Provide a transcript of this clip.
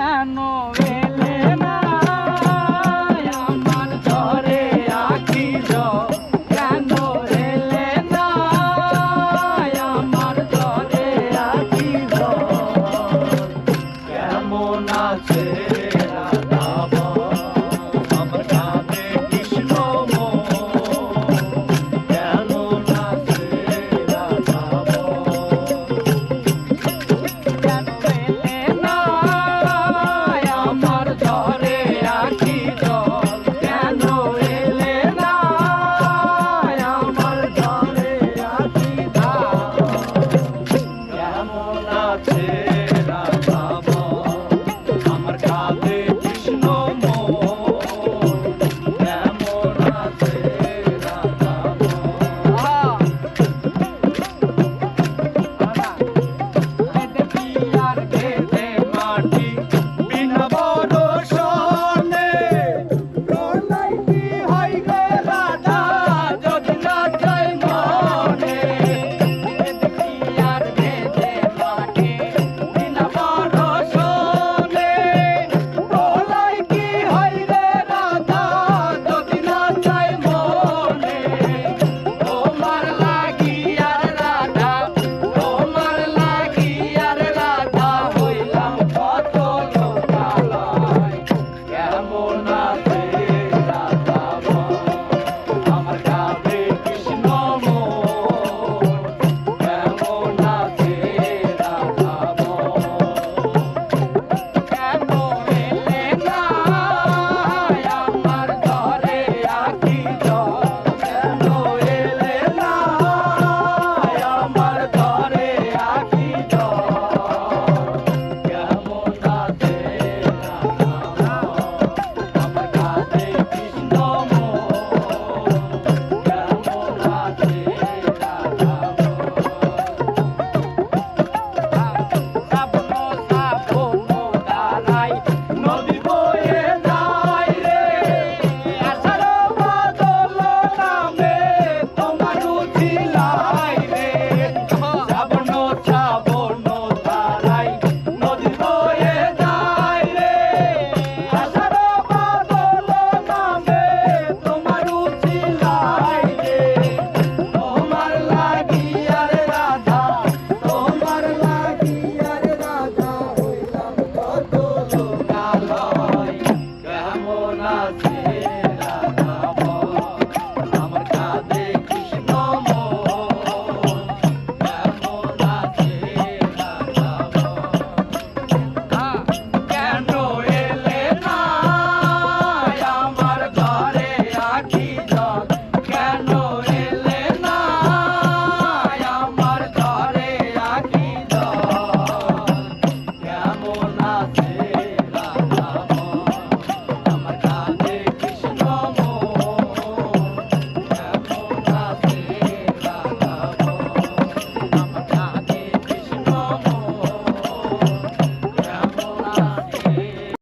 কেন এলে ধরে আখি কেন এলে না আমার ধরে কেমন আছে no more.